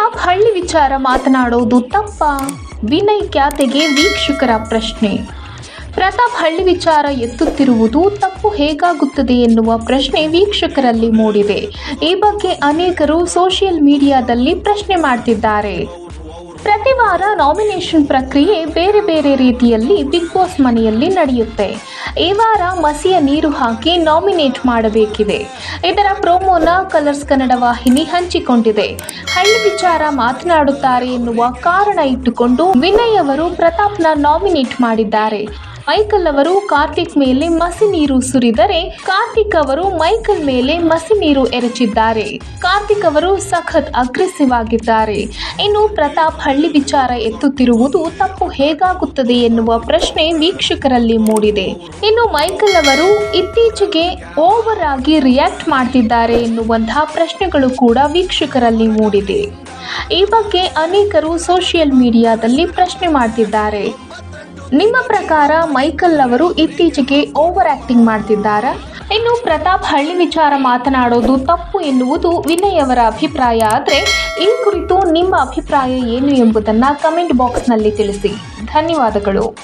ಪ್ರತಾಪ್ ಹಳ್ಳಿ ವಿಚಾರ ಮಾತನಾಡೋದು ತಪ್ಪ? ವಿನಯ್ ಖ್ಯಾತೆಗೆ ವೀಕ್ಷಕರ ಪ್ರಶ್ನೆ. ಪ್ರತಾಪ್ ಹಳ್ಳಿ ವಿಚಾರ ಎತ್ತುತ್ತಿರುವುದು ತಪ್ಪು ಹೇಗಾಗುತ್ತದೆ ಎನ್ನುವ ಪ್ರಶ್ನೆ ವೀಕ್ಷಕರಲ್ಲಿ ಮೂಡಿದೆ. ಈ ಬಗ್ಗೆ ಅನೇಕರು ಸೋಷಿಯಲ್ ಮೀಡಿಯಾದಲ್ಲಿ ಪ್ರಶ್ನೆ ಮಾಡ್ತಿದ್ದಾರೆ. ಪ್ರತಿ ವಾರ ನಾಮಿನೇಷನ್ ಪ್ರಕ್ರಿಯೆ ಬೇರೆ ಬೇರೆ ರೀತಿಯಲ್ಲಿ ಬಿಗ್ ಬಾಸ್ ಮನೆಯಲ್ಲಿ ನಡೆಯುತ್ತೆ. ಈ ವಾರ ಮಸಿಯ ನೀರು ಹಾಕಿ ನಾಮಿನೇಟ್ ಮಾಡಬೇಕಿದೆ. ಇದರ ಪ್ರೋಮೋನ ಕಲರ್ಸ್ ಕನ್ನಡ ವಾಹಿನಿ ಹಂಚಿಕೊಂಡಿದೆ. ಹಳ್ಳಿ ವಿಚಾರ ಮಾತನಾಡುತ್ತಾರೆ ಎನ್ನುವ ಕಾರಣ ಇಟ್ಟುಕೊಂಡು ವಿನಯ್ ಅವರು ಪ್ರತಾಪ್ನ ನಾಮಿನೇಟ್ ಮಾಡಿದ್ದಾರೆ. ಮೈಕಲ್ ಅವರು ಕಾರ್ತಿಕ್ ಮೇಲೆ ಮಸಿ ನೀರು ಸುರಿದರೆ ಕಾರ್ತಿಕ್ ಅವರು ಮೈಕಲ್ ಮೇಲೆ ಮಸಿ ನೀರು ಎರಚಿದ್ದಾರೆ. ಕಾರ್ತಿಕ್ ಅವರು ಸಖತ್ ಅಗ್ರೆಸಿವ್ ಆಗಿದ್ದಾರೆ. ಇನ್ನು ಪ್ರತಾಪ್ ಹಳ್ಳಿ ವಿಚಾರ ಎತ್ತುತ್ತಿರುವುದು ತಪ್ಪು ಹೇಗಾಗುತ್ತದೆ ಎನ್ನುವ ಪ್ರಶ್ನೆ ವೀಕ್ಷಕರಲ್ಲಿ ಮೂಡಿದೆ. ಇನ್ನು ಮೈಕಲ್ ಅವರು ಇತ್ತೀಚೆಗೆ ಓವರ್ ಆಗಿ ರಿಯಾಕ್ಟ್ ಮಾಡ್ತಿದ್ದಾರೆ ಎನ್ನುವಂತಹ ಪ್ರಶ್ನೆಗಳು ಕೂಡ ವೀಕ್ಷಕರಲ್ಲಿ ಮೂಡಿದೆ. ಈ ಬಗ್ಗೆ ಅನೇಕರು ಸೋಷಿಯಲ್ ಮೀಡಿಯಾದಲ್ಲಿ ಪ್ರಶ್ನೆ ಮಾಡ್ತಿದ್ದಾರೆ. ನಿಮ್ಮ ಪ್ರಕಾರ ಮೈಕಲ್ ಅವರು ಇತ್ತೀಚೆಗೆ ಓವರ್ ಆಕ್ಟಿಂಗ್ ಮಾಡ್ತಿದ್ದಾರ? ಇನ್ನು ಪ್ರತಾಪ್ ಹಳ್ಳಿ ವಿಚಾರ ಮಾತನಾಡೋದು ತಪ್ಪು ಎನ್ನುವುದು ವಿನಯ್ ಅವರ ಅಭಿಪ್ರಾಯ. ಆದರೆ ಈ ಕುರಿತು ನಿಮ್ಮ ಅಭಿಪ್ರಾಯ ಏನು ಎಂಬುದನ್ನು ಕಮೆಂಟ್ ಬಾಕ್ಸ್ನಲ್ಲಿ ತಿಳಿಸಿ. ಧನ್ಯವಾದಗಳು.